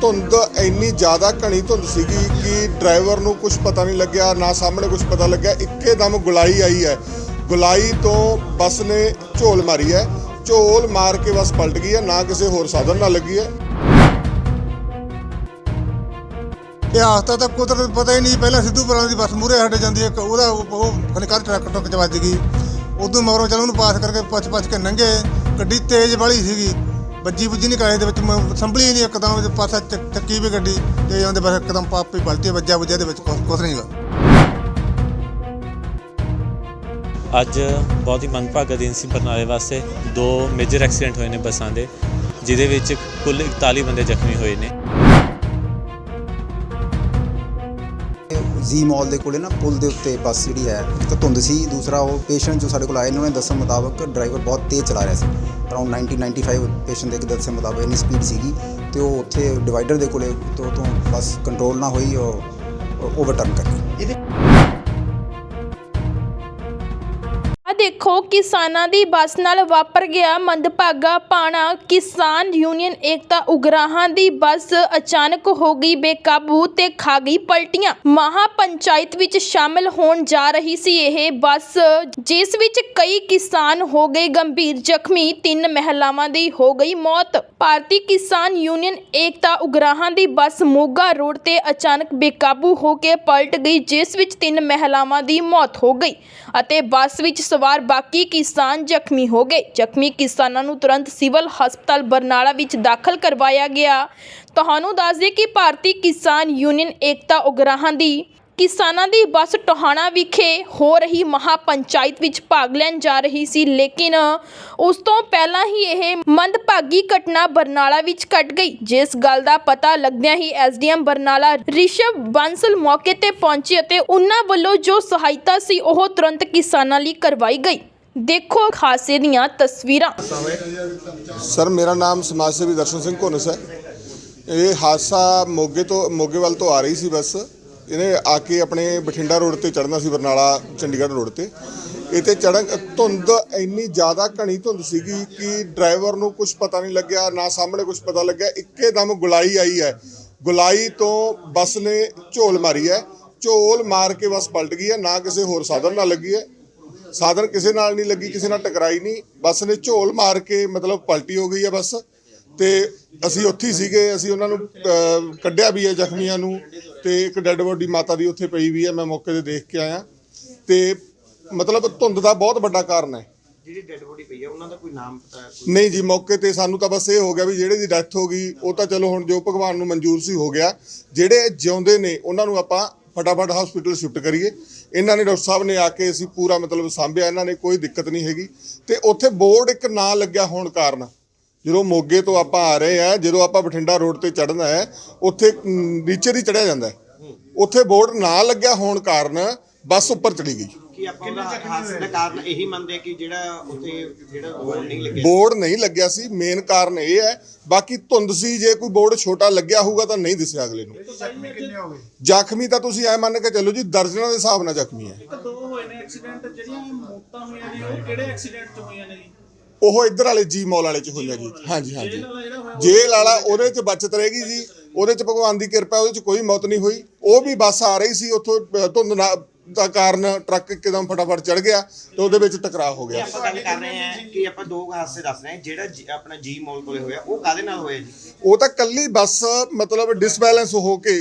ਧੁੰਦ ਇੰਨੀ ਜ਼ਿਆਦਾ ਘਣੀ ਧੁੰਦ ਸੀਗੀ ਕਿ ਡਰਾਈਵਰ ਨੂੰ ਕੁਝ ਪਤਾ ਨਹੀਂ ਲੱਗਿਆ, ਨਾ ਸਾਹਮਣੇ ਕੁਝ ਪਤਾ ਲੱਗਿਆ। ਇੱਕੇ ਦਮ ਗੁਲਾਈ ਆਈ ਹੈ। ਗੁਲਾਈ ਤੋਂ ਬੱਸ ਨੇ ਝੋਲ ਮਾਰੀ ਹੈ। ਝੋਲ ਮਾਰ ਕੇ ਬੱਸ ਪਲਟ ਗਈ ਹੈ, ਨਾ ਕਿਸੇ ਹੋਰ ਸਾਧਨ ਨਾਲ ਲੱਗੀ ਹੈ। ਇਹ ਹਾਦਸਾ ਤਾਂ ਕੁਦਰਤ ਪਤਾ ਹੀ ਨਹੀਂ, ਪਹਿਲਾਂ ਸਿੱਧੂਪੁਰਾਂ ਦੀ ਬੱਸ ਮੂਰੇ ਹਟ ਜਾਂਦੀ ਹੈ। ਉਹਦਾ ਉਹ ਉਹ ਖਨਕਾਰ ਟਰੱਕ ਟੁੱਕ ਚ ਵੱਜ ਗਈ। ਉਦੋਂ ਮਗਰੋਂ ਚੱਲ ਉਹਨੂੰ ਪਾਸ ਕਰਕੇ ਪਛ ਪਛ ਕੇ ਲੰਘੇ ਗੱਡੀ ਤੇਜ਼ ਵਾਲੀ ਸੀਗੀ। ਵੱਜੀ ਬੁੱਜੀ ਨਹੀਂ ਕਾਲੇ ਦੇ ਵਿੱਚ ਮ- ਸੰਭਲੀ ਨਹੀਂ ਇੱਕਦਮ ਤੇ ਪਾਸਾ ਚੱਕ- ਚੱਕੀ ਵੀ ਗੱਡੀ ਤੇ ਜਾਂਦੇ ਬਸ ਇੱਕਦਮ ਪਾਪੀ ਪਲਟੀ ਵੱਜਿਆ ਵੱਜਿਆ ਦੇ ਵਿੱਚ ਕੁਛ ਕੁਛ ਨਹੀਂ ਗਾ। ਅੱਜ ਬਹੁਤ ਹੀ ਮੰਦਭਾਗਾ ਦਿਨ ਸੀ ਬਰਨਾਲੇ ਵਾਸਤੇ। ਦੋ ਮੇਜਰ ਐਕਸੀਡੈਂਟ ਹੋਏ ਨੇ ਬੱਸਾਂ ਦੇ ਜਿਦੇ ਵਿੱਚ ਕੁੱਲ 41 ਬੰਦੇ ਜ਼ਖਮੀ ਹੋਏ ਨੇ। ਜ਼ੀ ਮਾਲ ਦੇ ਕੋਲੇ ਨਾ ਪੁਲ ਦੇ ਉੱਤੇ ਬੱਸ ਜਿਹੜੀ ਹੈ ਇੱਕ ਤਾਂ ਧੁੰਦ ਸੀ ਦੂਸਰਾ ਉਹ ਪੇਸ਼ੈਂਟ ਜੋ ਸਾਡੇ ਕੋਲ ਆਏ ਨੇ ਉਹਨਾਂ ਨੇ ਦੱਸਣ ਮੁਤਾਬਕ ਡਰਾਈਵਰ ਬਹੁਤ ਤੇਜ਼ ਚਲਾ ਰਿਹਾ ਸੀ। ਅਰਾਊਂਡ 90 95 ਪੇਸ਼ੈਂਟ ਦੇ ਦੱਸਣ ਮੁਤਾਬਕ ਇੰਨੀ ਸਪੀਡ ਸੀਗੀ ਤੇ ਉਹ ਉੱਥੇ ਡਿਵਾਈਡਰ ਦੇ ਕੋਲੇ ਤੋਂ ਤੋਂ ਬੱਸ ਕੰਟਰੋਲ ਨਾ ਹੋਈ, ਉਹ ਓਵਰਟਰਨ ਕਰ ਗਈ ਦੇਖੋ, ਕਿਸਾਨਾਂ ਦੀ ਬੱਸ ਨਾਲ ਵਾਪਰ ਗਿਆ ਮੰਦਭਾਗਾ ਪਾਣਾ। ਕਿਸਾਨ ਯੂਨੀਅਨ ਏਕਤਾ ਉਗਰਾਹਾਂ ਦੀ ਬੱਸ ਅਚਾਨਕ ਹੋ ਗਈ ਬੇਕਾਬੂ ਤੇ ਖਾ ਗਈ ਪਲਟੀਆਂ। ਮਹਾ ਪੰਚਾਇਤ ਵਿੱਚ ਸ਼ਾਮਲ ਹੋਣ ਜਾ ਰਹੀ ਸੀ ਇਹ ਬੱਸ, ਜਿਸ ਵਿੱਚ ਕਈ ਕਿਸਾਨ ਹੋ ਗਏ ਗੰਭੀਰ ਜ਼ਖਮੀ, ਤਿੰਨ ਮਹਿਲਾਵਾਂ ਦੀ ਹੋ ਗਈ ਮੌਤ। ਭਾਰਤੀ ਕਿਸਾਨ ਯੂਨੀਅਨ ਏਕਤਾ ਉਗਰਾਹਾਂ ਦੀ ਬੱਸ ਮੋਗਾ ਰੋਡ ਤੇ ਅਚਾਨਕ ਬੇਕਾਬੂ ਹੋ ਕੇ ਪਲਟ ਗਈ, ਜਿਸ ਵਿੱਚ ਤਿੰਨ ਮਹਿਲਾਵਾਂ ਦੀ ਮੌਤ ਹੋ ਗਈ ਅਤੇ ਬੱਸ ਵਿੱਚ ਸਵਾਰ ਬਾਕੀ ਕਿਸਾਨ ਜ਼ਖਮੀ ਹੋ ਗਏ। ਜ਼ਖਮੀ ਕਿਸਾਨਾਂ ਨੂੰ ਤੁਰੰਤ ਸਿਵਲ ਹਸਪਤਾਲ ਬਰਨਾਲਾ ਵਿੱਚ ਦਾਖਲ ਕਰਵਾਇਆ ਗਿਆ। ਤੁਹਾਨੂੰ ਦੱਸ ਦਈਏ ਕਿ ਭਾਰਤੀ ਕਿਸਾਨ ਯੂਨੀਅਨ ਏਕਤਾ ਉਗਰਾਹਾਂ ਦੀ ਕਿਸਾਨਾਂ ਦੀ ਬੱਸ ਟੋਹਾਣਾ ਵਿਖੇ ਹੋ ਰਹੀ ਮਹਾ ਪੰਚਾਇਤ ਵਿੱਚ ਭਾਗ ਲੈਣ ਜਾ ਰਹੀ ਸੀ, ਲੇਕਿਨ ਉਸ ਤੋਂ ਪਹਿਲਾਂ ਹੀ ਇਹ ਮੰਦਭਾਗੀ ਘਟਨਾ ਬਰਨਾਲਾ ਵਿੱਚ ਘਟ ਗਈ, ਜਿਸ ਗੱਲ ਦਾ ਪਤਾ ਲੱਗਦਿਆਂ ਹੀ ਐਸਡੀਐਮ ਬਰਨਾਲਾ ਰਿਸ਼ਵ ਬਾਂਸਲ ਮੌਕੇ ਤੇ ਪਹੁੰਚੇ ਅਤੇ ਉਹਨਾਂ ਵੱਲੋਂ ਜੋ ਸਹਾਇਤਾ ਸੀ, ਉਹ ਤੁਰੰਤ ਕਿਸਾਨਾਂ ਲਈ ਕਰਵਾਈ ਗਈ। ਦੇਖੋ ਖਾਸੇ ਦੀਆਂ ਤਸਵੀਰਾਂ। ਸਰ, ਮੇਰਾ ਨਾਮ ਸਮਾਜ ਸੇਵੀ ਦਰਸ਼ਨ ਸਿੰਘ ਘੋਨਸ ਹੈ। ਇਹ ਹਾਦਸਾ ਮੋਗੇ ਤੋਂ, ਮੋਗੇ ਵੱਲ ਤੋਂ ਆ ਰਹੀ ਸੀ ਬੱਸ। ਇਹਨੇ ਆ ਕੇ ਆਪਣੇ ਬਠਿੰਡਾ ਰੋਡ ਤੇ ਚੜਨਾ ਸੀ, ਬਰਨਾਲਾ, ਚੰਡੀਗੜ੍ਹ ਰੋਡ ਤੇ। ਇਹ ਤੇ ਚੜਨ ਧੁੰਦ ਇੰਨੀ ਜ਼ਿਆਦਾ ਘਣੀ ਧੁੰਦ ਸੀਗੀ ਕਿ ਡਰਾਈਵਰ ਨੂੰ ਕੁਝ ਪਤਾ ਨਹੀਂ ਲੱਗਿਆ, ਨਾ ਸਾਹਮਣੇ ਕੁਝ ਪਤਾ ਲੱਗਿਆ। ਇੱਕੇ ਦਮ ਗੁਲਾਈ ਆਈ ਹੈ। ਗੁਲਾਈ ਤੋਂ ਬੱਸ ਨੇ ਝੋਲ ਮਾਰੀ ਹੈ। ਝੋਲ ਮਾਰ ਕੇ ਬੱਸ ਪਲਟ ਗਈ ਹੈ। ਨਾ ਕਿਸੇ ਹੋਰ ਸਾਧਨ ਨਾਲ ਲੱਗੀ ਹੈ। ਸਾਧਨ ਕਿਸੇ ਨਾਲ ਨਹੀਂ ਲੱਗੀ, ਕਿਸੇ ਨਾਲ ਟਕਰਾਈ ਨਹੀਂ। ਬੱਸ ਨੇ ਝੋਲ ਮਾਰ ਕੇ ਮਤਲਬ ਪਲਟੀ ਹੋ ਗਈ ਹੈ ਬੱਸ। ਤੇ ਅਸੀਂ ਉੱਥੇ ਸੀਗੇ। ਅਸੀਂ ਉਹਨਾਂ ਨੂੰ ਕੱਢਿਆ ਵੀ ਹੈ ਜ਼ਖਮੀਆਂ ਨੂੰ। ਤੇ ਇੱਕ ਡੈੱਡ ਬੋਡੀ ਮਾਤਾ ਦੀ ਉੱਥੇ ਪਈ ਵੀ ਹੈ ਮੈਂ ਮੌਕੇ ਤੇ ਦੇਖ ਕੇ ਆਇਆ। ਤੇ ਮਤਲਬ ਧੁੰਦ ਦਾ ਬਹੁਤ ਵੱਡਾ ਕਾਰਨ ਹੈ। ਜਿਹੜੀ ਡੈੱਡ ਬੋਡੀ ਪਈ ਹੈ ਉਹਨਾਂ ਦਾ ਕੋਈ ਨਾਮ ਪਤਾ ਨਹੀਂ ਜੀ ਮੌਕੇ ਤੇ ਸਾਨੂੰ ਤਾਂ ਬਸ ਇਹ ਹੋ ਗਿਆ ਵੀ ਜਿਹੜੇ ਦੀ ਡੈਥ ਹੋ ਗਈ ਉਹ ਤਾਂ ਚਲੋ ਹੁਣ ਜੋ ਭਗਵਾਨ ਨੂੰ ਮਨਜ਼ੂਰ ਸੀ ਹੋ ਗਿਆ। ਜਿਹੜੇ ਜਿਉਂਦੇ ਨੇ ਉਹਨਾਂ ਨੂੰ ਆਪਾਂ ਫਟਾਫਟ ਹਸਪੀਟਲ ਸ਼ਿਫਟ ਕਰੀਏ। ਇਹਨਾਂ ਨੇ ਡਾਕਟਰ ਸਾਹਿਬ ਨੇ ਆ ਕੇ ਅਸੀਂ ਪੂਰਾ ਮਤਲਬ ਸਾਂਭਿਆ ਇਹਨਾਂ ਨੇ ਕੋਈ ਦਿੱਕਤ ਨਹੀਂ ਹੈਗੀ। ਤੇ ਉੱਥੇ ਬੋਰਡ ਇੱਕ ਨਾ ਲੱਗਿਆ ਹੋਣ ਕਾਰਨ ਜਦੋਂ ਮੋਗੇ ਤੋਂ ਆਪਾਂ ਆ ਰਹੇ ਆ ਜਦੋਂ ਆਪਾਂ ਬਠਿੰਡਾ ਰੋਡ ਤੇ ਚੜ੍ਹਨਾ ਹੈ ਉੱਥੇ ਨੀਚੇ ਦੀ ਚੜਿਆ ਜਾਂਦਾ ਹੈ। ਉੱਥੇ ਬੋਰਡ ਨਾ ਲੱਗਿਆ ਹੋਣ ਕਾਰਨ ਬੱਸ ਉੱਪਰ ਚੜੀ ਗਈ। ਕੀ ਆਪਾਂ ਉਹਦਾ ਹਾਦਸੇ ਦਾ ਕਾਰਨ ਇਹੀ ਮੰਨਦੇ ਆ ਕਿ ਜਿਹੜਾ ਉੱਥੇ ਜਿਹੜਾ ਬੋਰਡ ਨਹੀਂ ਲੱਗਿਆ? ਬੋਰਡ ਨਹੀਂ ਲੱਗਿਆ ਸੀ ਮੇਨ ਕਾਰਨ ਇਹ ਹੈ। ਬਾਕੀ ਧੁੰਦ ਸੀ ਜੇ ਕੋਈ ਬੋਰਡ ਛੋਟਾ ਲੱਗਿਆ ਹੋਊਗਾ ਤਾਂ ਨਹੀਂ ਦਿਸਿਆ ਅਗਲੇ ਨੂੰ। ਜ਼ਖਮੀ ਤਾਂ ਤੁਸੀਂ ਐ ਮੰਨ ਕੇ ਚੱਲੋ ਜੀ ਦਰਜਨਾਂ ਦੇ ਹਿਸਾਬ ਨਾਲ ਜ਼ਖਮੀ ਹੈ। ਇੱਕ ਦੋ ਹੋਏ ਨੇ ਐਕਸੀਡੈਂਟ ਜਿਹੜੀਆਂ ਮੌਤਾਂ ਹੋਈਆਂ ਨੇ ਉਹ ਕਿਹੜੇ ਐਕਸੀਡੈਂਟ 'ਚ ਹੋਈਆਂ ਨੇ ਜੀ? ਉਹ ਇੱਧਰ ਵਾਲੇ ਜੀ ਮੌਲ ਵਾਲੇ ਚ ਹੋਈਆਂ ਜੀ। ਹਾਂਜੀ ਹਾਂਜੀ। ਜੇਲ੍ਹ ਵਾਲਾ ਉਹਦੇ ਚ ਬਚਤ ਰਹੇਗੀ ਜੀ ਉਹਦੇ ਚ ਭਗਵਾਨ ਦੀ ਕਿਰਪਾ ਉਹਦੇ ਚ ਕੋਈ ਮੌਤ ਨਹੀਂ ਹੋਈ। ਉਹ ਵੀ ਬੱਸ ਆ ਰਹੀ ਸੀ ਉੱਥੋਂ ਅ, ਧੁੰਦ ਨਾ ਦਾ ਕਾਰਨ ਟਰੱਕ ਇੱਕਦਮ ਫਟਾਫਟ ਚੜ ਗਿਆ ਤੇ ਉਹਦੇ ਵਿੱਚ ਟਕਰਾਅ ਹੋ ਗਿਆ। ਆਪਾਂ ਗੱਲ ਕਰ ਰਹੇ ਹਾਂ ਕਿ ਆਪਾਂ ਦੋ ਹਾਦਸੇ ਦੱਸ ਰਹੇ ਹਾਂ। ਜਿਹੜਾ ਜੀ- ਆਪਣਾ ਜੀ ਮੋਲ ਕੋਲੇ ਹੋਇਆ ਉਹ ਕਾਦੇ ਨਾਲ ਹੋਇਆ ਜੀ? ਉਹ ਤਾਂ ਕੱਲੀ ਬੱਸ ਮਤਲਬ ਡਿਸਬੈਲੈਂਸ ਹੋ ਕੇ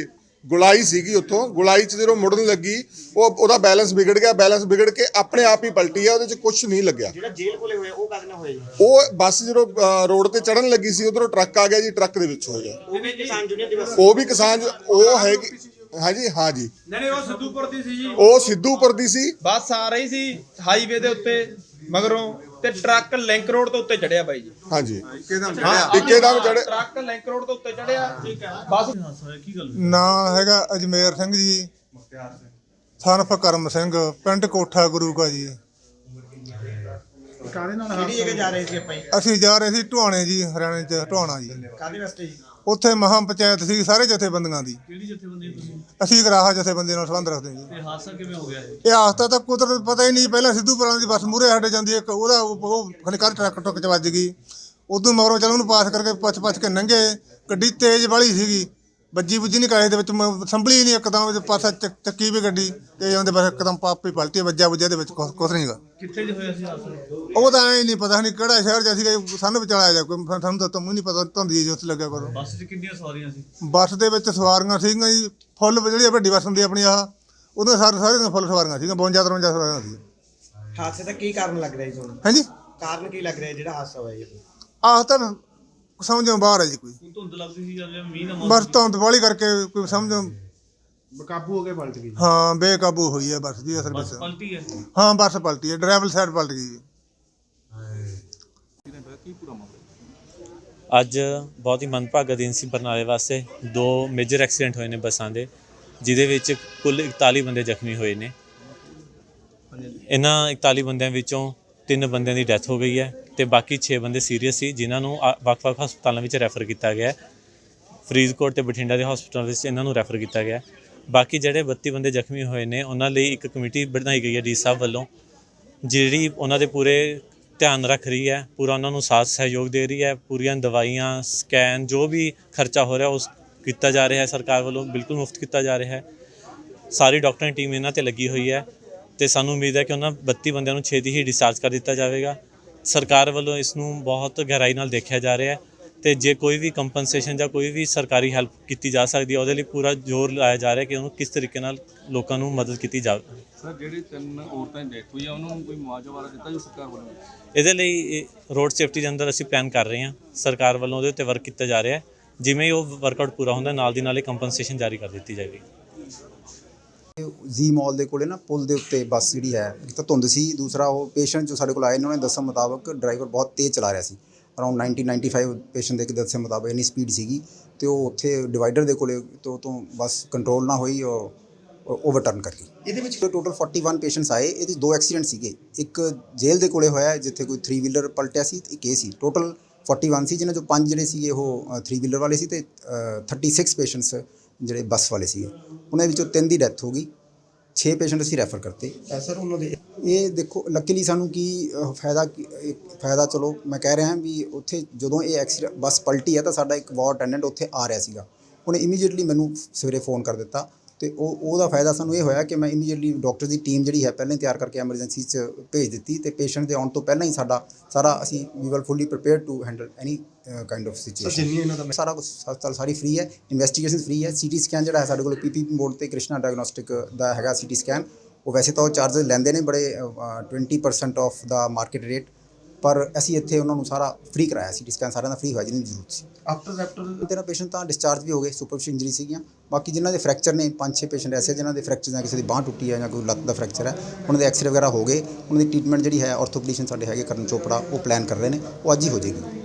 ਗੁਲਾਈ ਸੀਗੀ ਉੱਥੋਂ ਗੁਲਾਈ 'ਚ ਜਦੋਂ ਮੁੜਨ ਲੱਗੀ ਉਹ ਉਹਦਾ ਬੈਲੈਂਸ ਵਿਗੜ ਗਿਆ ਬੈਲੈਂਸ ਵਿਗੜ ਕੇ ਆਪਣੇ ਆਪ ਹੀ ਪਲਟੀ ਆ ਉਹਦੇ 'ਚ ਕੁਝ ਨਹੀਂ ਲੱਗਿਆ। ਜਿਹੜਾ ਜੇਲ੍ਹ ਕੋਲੇ ਹੋਇਆ ਉਹ ਕਾਦੇ ਨਾਲ ਹੋਇਆ ਜੀ? ਉਹ ਬੱਸ ਜਦੋਂ ਅ, ਰੋਡ ਤੇ ਚੜਨ ਲੱਗੀ ਸੀ ਉਧਰੋਂ ਟਰੱਕ ਆ ਗਿਆ ਜੀ ਟਰੱਕ ਦੇ ਵਿੱਚ ਹੋਇਆ ਉਹ ਵੀ ਕਿਸਾਨ ਜੂਨੀਅਰ ਦੀ ਬੱਸ ਉਹ ਵੀ ਕਿਸਾਨ ਉਹ ਹੈਗੀ ਹਾਂਜੀ ਹਾਂਜੀ। ਨਹੀਂ ਉਹ ਸਿੱਧੂਪੁਰ ਦੀ ਸੀ ਜੀ। ਉਹ ਸਿੱਧੂਪੁਰ ਦੀ ਸੀ। ਬੱਸ ਆ ਰਹੀ ਸੀ ਹਾਈਵੇ ਦੇ ਉੱਤੇ ਮਗਰੋਂ ਤੇ ਟਰੱਕ ਲਿੰਕ ਰੋਡ ਤੋਂ ਉੱਤੇ ਚੜਿਆ ਬਾਈ ਜੀ। ਹਾਂਜੀ। ਹਾਂ ਇੱਕੇ ਦਮ ਚੜ੍ਹੇ- ਟਰੱਕ ਲਿੰਕ ਰੋਡ ਤੋਂ ਉੱਤੇ ਚੜਿਆ। ਬੱਸ। ਨਾਂ ਹੈਗਾ ਅਜਮੇਰ ਸਿੰਘ ਜੀ। ਸਨਫ ਕਰਮ ਸਿੰਘ ਪਿੰਡ ਕੋਠਾ ਗੁਰੂਗਾ ਜੀ। ਕਿਹੜੀ ਜਗ੍ਹਾ ਜਾ ਰਹੇ ਸੀ ਆਪਾਂ ਜੀ? ਅਸੀਂ ਜਾ ਰਹੇ ਸੀ ਢੁਆਣੇ ਜੀ ਹਰਿਆਣੇ ਚ ਢੁਆਣਾ ਜੀ। ਕਾਦੇ ਵਾਸਤੇ ਜੀ? ਉੱਥੇ ਮਹਾਂ ਪੰਚਾਇਤ ਸੀ ਸਾਰੇ ਜਥੇਬੰਦੀਆਂ ਦੀ। ਕਿਹੜੀ ਜਥੇਬੰਦੀ ਤੁਸੀਂ? ਅਸੀਂ ਗਰਾਹਾ ਜਥੇਬੰਦੀ ਨਾਲ ਸੰਬੰਧ ਰੱਖਦੇ ਜੀ। ਤੇ ਹਾਦਸਾ ਕਿਵੇਂ ਹੋ ਗਿਆ ਇਹ? ਇਹ ਹਾਦਸਾ ਤਾਂ ਕੁਦਰਤ ਪਤਾ ਹੀ ਨਹੀਂ ਪਹਿਲਾਂ ਸਿੱਧੂਪੁਰਾਂ ਦੀ ਬੱਸ ਮੂਰੇ ਹਟ ਜਾਂਦੀ ਇੱਕ ਉਹਦਾ ਉਹ ਖਨਕਾਰ ਟਰੱਕ ਟੁੱਕ ਚ ਵੱਜ ਗਈ। ਉਦੋਂ ਮਗਰੋਂ ਚੱਲ ਉਹਨੂੰ ਪਾਸ ਕਰਕੇ ਪਛ ਪਛ ਕੇ ਲੰਘੇ ਗੱਡੀ ਤੇਜ਼ ਵਾਲੀ ਸੀਗੀ। ਵੱਜੀ ਬੁੱਜੀ ਨਹੀਂ ਕਾਹੇ ਦੇ ਵਿੱਚ ਮ- ਸੰਭਲੀ ਨਹੀਂ ਇੱਕਦਮ ਪਾਸਾ ਚੱਕ- ਚੱਕੀ ਵੀ ਗੱਡੀ ਤੇ ਜਾਂਦੇ ਬਸ ਇੱਕਦਮ ਪਾਪੀ ਪਲਟੀ ਵੱਜਾ ਬੁੱਜਾ ਦੇ ਵਿੱਚ ਕੁਛ ਕੁਛ ਨਹੀਂਗਾ ਕਿੱਥੇ ਜੇ ਹੋਇਆ ਸੀ ਹਾਦਸਾ ਉਹ ਤਾਂ ਐ ਨਹੀਂ ਪਤਾ ਨਹੀਂ ਕਿਹੜਾ ਸ਼ਹਿਰ ਚ ਸੀਗਾ ਸਾਨੂੰ ਵਿਚਾਲਾ ਜਾ ਕੋਈ ਸਾਨੂੰ ਤਾਂ ਤੁਹਾਨੂੰ ਨਹੀਂ ਪਤਾ ਧੁੰਦੀ ਜੀ ਉੱਥੇ ਲੱਗਿਆ ਕਰੋ। ਬੱਸ 'ਚ ਕਿੰਨੀਆਂ ਸਵਾਰੀਆਂ ਸੀ? ਬੱਸ ਦੇ ਵਿੱਚ ਸਵਾਰੀਆਂ ਸੀਗੀਆਂ ਜੀ ਫੁੱਲ ਜਿਹੜੀ ਵੱਡੀ ਬੱਸ ਹੁੰਦੀ ਆਪਣੀ ਆਹ ਉਹਦੇ ਸਾਰੇ ਸਾਰੇ ਦੀਆਂ ਫੁੱਲ ਸਵਾਰੀਆਂ ਸੀਗੀਆਂ 52 53 ਸਵਾਰੀਆਂ ਸੀ। ਹਾਦਸੇ ਦਾ ਕੀ ਕਾਰਨ ਲੱਗ ਰਿਹਾ ਜੀ ਤੁਹਾਨੂੰ ਹਾਂਜੀ? ਕਾਰਨ ਕੀ ਲੱਗ ਰਿਹਾ ਜਿਹੜਾ ਹਾਦਸਾ ਹੋਇਆ ਜੀ ਆਹ ਤਾਂ ਸਮਝੋਂ ਬਾਹਰ ਹੈ ਜੀ ਕੋਈ। ਧੁੰਦ ਲੱਗਦੀ ਸੀ ਜਦੋਂ ਮੀਂਹ ਨਾ ਬਸ ਧੁੰਦ ਵਾਲੀ ਕਰਕੇ ਕੋਈ ਸਮਝੋ ਬੇਕਾਬੂ ਹੋ ਕੇ ਪਲਟ ਗਈ ਹਾਂ ਬੇਕਾਬੂ ਹੋਈ ਹੈ ਬੱਸ ਜੀ ਅਸਲ ਬੱਸ ਵਿੱਚ ਪਲਟੀ ਹੈ ਹਾਂ ਬੱਸ ਪਲਟੀ ਹੈ ਡਰਾਈਵਰ ਸਾਈਡ ਪਲਟ ਗਈ ਜੀ। ਅੱਜ ਬਹੁਤ ਹੀ ਮੰਦਭਾਗਾ ਦਿਨ ਸੀ ਬਰਨਾਲੇ ਵਾਸਤੇ। ਦੋ ਮੇਜਰ ਐਕਸੀਡੈਂਟ ਹੋਏ ਨੇ ਬੱਸਾਂ ਦੇ ਜਿਦੇ ਵਿੱਚ ਕੁੱਲ 41 ਬੰਦੇ ਜ਼ਖਮੀ ਹੋਏ ਨੇ। ਇਹਨਾਂ 41 ਬੰਦਿਆਂ ਵਿੱਚੋਂ ਤਿੰਨ ਬੰਦਿਆਂ ਦੀ ਡੈਥ ਹੋ ਗਈ ਹੈ ਤੇ ਬਾਕੀ 6 ਬੰਦੇ ਸੀਰੀਅਸ ਸੀ ਜਿਨ੍ਹਾਂ ਨੂੰ ਵੱਖ-ਵੱਖ ਹਸਪਤਾਲਾਂ ਵਿੱਚ ਰੈਫਰ ਕੀਤਾ ਗਿਆ ਹੈ। ਫਰੀਦਕੋਟ ਤੇ ਬਠਿੰਡਾ ਦੇ ਹਸਪਤਾਲ ਵਿੱਚ ਇਹਨਾਂ ਨੂੰ ਰੈਫਰ ਕੀਤਾ ਗਿਆ ਹੈ। ਬਾਕੀ ਜਿਹੜੇ 32 ਬੰਦੇ ਜ਼ਖਮੀ ਹੋਏ ਨੇ, ਉਹਨਾਂ ਲਈ ਇੱਕ ਕਮੇਟੀ ਬਣਾਈ ਗਈ ਹੈ ਡੀ ਸਾਹਿਬ ਵੱਲੋਂ, ਜਿਹੜੀ ਉਹਨਾਂ ਦੇ ਪੂਰੇ ਧਿਆਨ ਰੱਖ ਰਹੀ ਹੈ, ਪੂਰਾ ਉਹਨਾਂ ਨੂੰ ਸਾਥ ਸਹਿਯੋਗ ਦੇ ਰਹੀ ਹੈ, ਪੂਰੀਆਂ ਦਵਾਈਆਂ, ਸਕੈਨ, ਜੋ ਵੀ ਖਰਚਾ ਹੋ ਰਿਹਾ, ਉਸ ਕੀਤਾ ਜਾ ਰਿਹਾ ਹੈ, ਸਰਕਾਰ ਵੱਲੋਂ ਬਿਲਕੁਲ ਮੁਫਤ ਕੀਤਾ ਜਾ ਰਿਹਾ ਹੈ। ਸਾਰੀ ਡਾਕਟਰਾਂ ਦੀ ਟੀਮ ਇਹਨਾਂ ਤੇ ਲੱਗੀ ਹੋਈ ਹੈ ਤੇ ਸਾਨੂੰ ਉਮੀਦ ਹੈ ਕਿ ਉਹਨਾਂ 32 ਬੰਦਿਆਂ ਨੂੰ ਛੇਤੀ ਹੀ ਡਿਸਚਾਰਜ ਕਰ ਦਿੱਤਾ ਜਾਵੇਗਾ। ਸਰਕਾਰ ਵੱਲੋਂ ਇਸ ਨੂੰ ਬਹੁਤ ਗਹਿਰਾਈ ਨਾਲ ਦੇਖਿਆ ਜਾ ਰਿਹਾ ਹੈ। ਤੇ ਜੇ ਕੋਈ ਵੀ ਕੰਪਨਸੇਸ਼ਨ ਜਾਂ ਕੋਈ ਵੀ ਸਰਕਾਰੀ ਹੈਲਪ ਕੀਤੀ ਜਾ ਸਕਦੀ ਹੈ ਉਹਦੇ ਲਈ ਪੂਰਾ ਜ਼ੋਰ ਲਾਇਆ ਜਾ ਰਿਹਾ ਕਿ ਉਹਨੂੰ ਕਿਸ ਤਰੀਕੇ ਨਾਲ ਲੋਕਾਂ ਨੂੰ ਮਦਦ ਕੀਤੀ ਜਾਵੇ ਸਰ ਜਿਹੜੀ ਤਿੰਨ ਔਰਤਾਂ ਦੀ ਡੈਥ ਹੋਈ ਆ ਉਹਨਾਂ ਨੂੰ ਕੋਈ ਮੁਆਵਜ਼ਾ ਵਾਲਾ ਦਿੱਤਾ ਜੋ ਸਰਕਾਰ ਵੱਲੋਂ ਇਹਦੇ ਲਈ ਰੋਡ ਸੇਫਟੀ ਦੇ ਅੰਦਰ ਅਸੀਂ ਪਲਾਨ ਕਰ ਰਹੇ ਹਾਂ। ਸਰਕਾਰ ਵੱਲੋਂ ਉਹਦੇ ਉੱਤੇ ਵਰਕ ਕੀਤਾ ਜਾ ਰਿਹਾ ਹੈ। ਜਿਵੇਂ ਹੀ ਉਹ ਵਰਕਆਊਟ ਪੂਰਾ ਹੁੰਦਾ ਨਾਲ ਦੀ ਨਾਲ ਹੀ ਕੰਪਨਸੇਸ਼ਨ ਜਾਰੀ ਕਰ ਦਿੱਤੀ ਜਾਏਗੀ। ਜੀ ਮਾਲ ਦੇ ਕੋਲੇ ਨਾ ਪੁਲ ਦੇ ਉੱਤੇ ਬੱਸ ਜਿਹੜੀ ਹੈ ਇੱਕ ਤਾਂ ਧੁੰਦ ਸੀ ਦੂਸਰਾ ਉਹ ਪੇਸ਼ੈਂਟ ਜੋ ਸਾਡੇ ਕੋਲ ਆਏ ਉਹਨਾਂ ਨੇ ਦੱਸਣ ਮੁਤਾਬਕ ਡਰਾਈਵਰ ਬਹੁਤ ਤੇਜ਼ ਚਲਾ ਰਿਹਾ ਸੀ। ਅਰਾਊਂਡ 90 95 ਪੇਸ਼ੈਂਟ ਦੇ ਦੱਸਣ ਮੁਤਾਬਕ ਇੰਨੀ ਸਪੀਡ ਸੀਗੀ ਤੇ ਉਹ ਉੱਥੇ ਡਿਵਾਈਡਰ ਦੇ ਕੋਲੇ ਤੋਂ ਤੋਂ ਬੱਸ ਕੰਟਰੋਲ ਨਾ ਹੋਈ ਉਹ ਓਵਰਟਰਨ ਕਰ ਗਈ। ਇਹਦੇ ਵਿੱਚ ਟੋਟਲ 41 ਪੇਸ਼ੈਂਟਸ ਆਏ। ਇਹਦੇ ਦੋ ਐਕਸੀਡੈਂਟ ਸੀਗੇ। ਇੱਕ ਜੇਲ੍ਹ ਦੇ ਕੋਲੇ ਹੋਇਆ ਜਿੱਥੇ ਕੋਈ 3 ਵੀਲਰ ਪਲਟਿਆ ਸੀ ਤੇ ਇੱਕ ਇਹ ਸੀ। ਟੋਟਲ 41 ਸੀ ਜਿਨ੍ਹਾਂ ਚੋਂ ਪੰਜ ਜਿਹੜੇ ਸੀਗੇ ਉਹ 3 ਵੀਲਰ ਵਾਲੇ ਸੀ ਤੇ ਅ, 36 ਪੇਸ਼ੈਂਟਸ ਜਿਹੜੇ ਬੱਸ ਵਾਲੇ ਸੀਗੇ। ਉਹਨਾਂ ਵਿੱਚੋਂ ਤਿੰਨ ਦੀ ਡੈਥ ਹੋ ਗਈ। 6 ਪੇਸ਼ੈਂਟ ਅਸੀਂ ਰੈਫਰ ਕਰਤੇ। ਸਰ ਉਹਨਾਂ ਦੇ ਇਹ ਦੇਖੋ ਲੱਕੀਲੀ ਸਾਨੂੰ ਕੀ ਅਹ, ਫਾਇਦਾ ਕੀ- ਫਾਇਦਾ ਚਲੋ ਮੈਂ ਕਹਿ ਰਿਹਾ ਵੀ ਉੱਥੇ ਜਦੋਂ ਇਹ ਐਕਸੀਡੈਂਟ ਬੱਸ ਪਲਟੀ ਹੈ ਤਾਂ ਸਾਡਾ ਇੱਕ ਵਾਰਡ ਅਟੈਂਡੈਂਟ ਉੱਥੇ ਆ ਰਿਹਾ ਸੀਗਾ। ਉਹਨੇ ਇਮੀਡੀਏਟਲੀ ਮੈਨੂੰ ਸਵੇਰੇ ਫੋਨ ਕਰ ਦਿੱਤਾ। ਤੇ ਉਹ ਉਹਦਾ ਫਾਇਦਾ ਸਾਨੂੰ ਇਹ ਹੋਇਆ ਕਿ ਮੈਂ ਇਮੀਡੀਏਟਲੀ ਡਾਕਟਰ ਦੀ ਟੀਮ ਜਿਹੜੀ ਹੈ ਪਹਿਲਾਂ ਹੀ ਤਿਆਰ ਕਰਕੇ ਐਮਰਜੈਂਸੀ 'ਚ ਭੇਜ ਦਿੱਤੀ ਤੇ ਪੇਸ਼ੈਂਟ ਦੇ ਆਉਣ ਤੋਂ ਪਹਿਲਾਂ ਹੀ ਸਾਡਾ ਸਾਰਾ ਅਸੀਂ ਵੀ were fully prepared to handle any kind of situation ਸਾਰਾ ਕੁਝ ਹਸਪਤਾਲ ਸਾਰੀ ਫ੍ਰੀ ਹੈ ਇਨਵੈਸਟੀਗੇਸ਼ਨ ਫ੍ਰੀ ਹੈ ਸੀਟੀ ਸਕੈਨ ਜਿਹੜਾ ਹੈ ਸਾਡੇ ਕੋਲ ਪੀਪੀਪੀ ਮੋਡ ਤੇ ਕ੍ਰਿਸ਼ਨਾ ਡਾਇਗਨੋਸਟਿਕ ਦਾ ਹੈਗਾ ਸੀਟੀ ਸਕੈਨ ਉਹ ਵੈਸੇ ਤਾਂ ਉਹ ਚਾਰजेस ਲੈਂਦੇ ਨੇ ਬੜੇ ਅ, 20% ਆਫ ਦਾ ਮਾਰਕੀਟ ਰੇਟ ਪਰ ਅਸੀਂ ਇੱਥੇ ਉਹਨਾਂ ਨੂੰ ਸਾਰਾ ਫ੍ਰੀ ਕਰਾਇਆ ਸੀਟੀ ਸਕੈਨ ਸਾਰਿਆਂ ਦਾ ਫ੍ਰੀ ਹੋਇਆ ਜਿਹਨੂੰ ਜ਼ਰੂਰਤ ਸੀ। ਆਫਟਰ ਆਫਟਰ ਤੇਰਾ ਪੇਸ਼ੈਂਟ ਤਾਂ ਡਿਸਚਾਰਜ ਵੀ ਹੋ ਗਏ ਸੁਪਰਫਿਸ਼ਲ ਇੰਜਰੀ ਸੀਗੀਆਂ। ਬਾਕੀ ਜਿਨ੍ਹਾਂ ਦੇ ਫ੍ਰੈਕਚਰ ਨੇ ਪੰਜ ਛੇ ਪੇਸ਼ੈਂਟ ਐਸੇ ਜਿਨ੍ਹਾਂ ਦੇ ਫ੍ਰੈਕਚਰ ਜਾਂ ਕਿਸੇ ਦੀ ਬਾਂਹ ਟੁੱਟੀ ਹੈ ਜਾਂ ਕੋਈ ਲੱਤ ਦਾ ਫ੍ਰੈਕਚਰ ਹੈ ਉਹਨਾਂ ਦੇ ਐਕਸਰੇ ਵਗੈਰਾ ਹੋ ਗਏ। ਉਹਨਾਂ ਦੀ ਟ੍ਰੀਟਮੈਂਟ ਜਿਹੜੀ ਹੈ ਆਰਥੋਪੈਡਿਸ਼ਨ ਸਾਡੇ ਹੈਗੇ ਕਰਨ ਚੋਪੜਾ ਉਹ ਪਲਾਨ ਕਰ ਰਹੇ ਨੇ ਉਹ ਅੱਜ ਹੀ ਹੋ ਜਾਏਗੀ।